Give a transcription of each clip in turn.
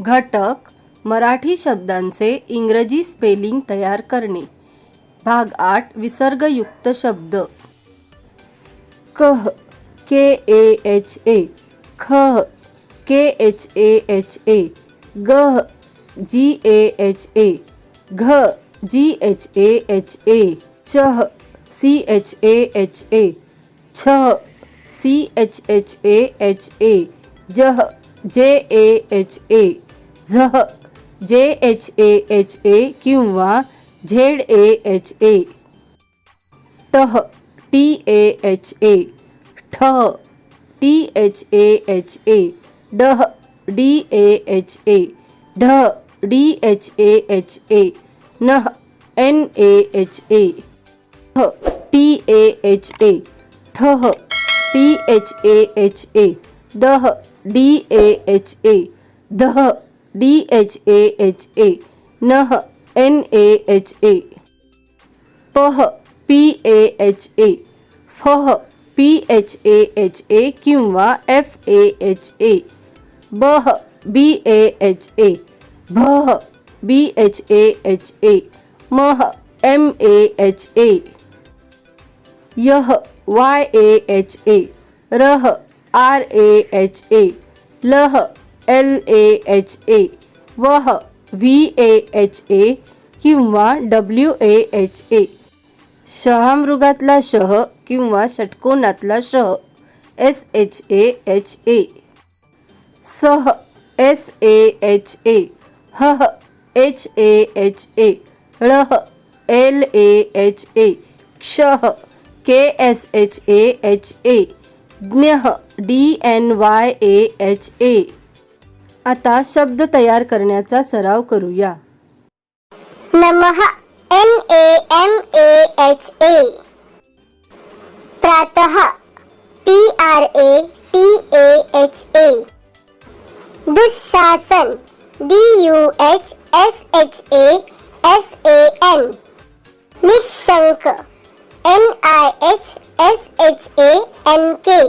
घटक मराठी शब्दांचे इंग्रजी स्पेलिंग तयार करणे. भाग आठ, विसर्गयुक्त शब्द. कह K A H A खह K H A H A गह जी ए एच ए घ जी एच ए एच ए चह C H A H A छह C H H A H A जह जे ए एच ए झह जे एच ए एच ए किंवा Z A H A टह T A H A ठह T H A H A डह D A H A ढ D H A H A नह N A H A T A H A थह T H A H A दह D A H A दह D H A H A नह N A H ए पह P A H A फह P H A H A किंवा F A H ए बह बी ए H A भह B H A H A मह M A H ए यह Y A H ए रह R A H ए लह L A H A वह V ए H ए किंवा W A H ए शहामृगातला शह किंवा षटकोनातला शह S H A H A सह एस ए एच ए ह एच ए एच ए ळह एल ए एच ए क्ष K S H A H A ज्ञः D N Y A H A आता शब्द तयार करण्याचा सराव करूया. नमः N A M A H A प्रातः P R A T A H A Dushasan D U H S H A S A N Nishank N I H S H A N K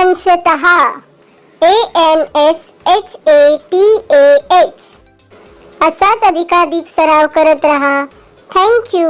अंशतः A N S H A T A H असाच अधिकाधिक सराव करत रहा. Thank you